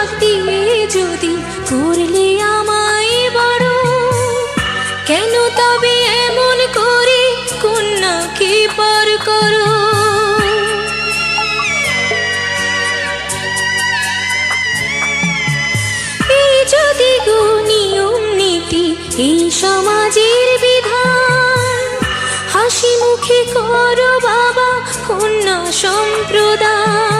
সোহাগ দিয়ে যদি করলে আমায় বড় কেন তবে এমন করে কন্যাকে পর করো? এই যদি গো নীতি, এই সমাজের বিধান, হাসি মুখে করো বাবা কন্যা সম্প্রদান।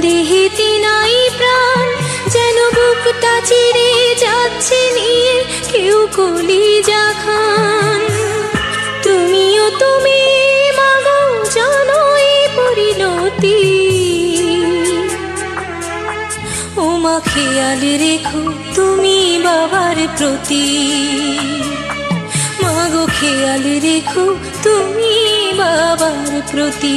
দেহেতে নাই প্রাণ, যেন বুকটা চিরে যাচ্ছে নিয়ে কেউ কলি খান। তুমিও তুমি, মাগো জানো এই পরিণতি। ও মা খেয়াল রেখো তুমি বাবার প্রতি। মাগো খেয়াল রেখো তুমি বাবার প্রতি।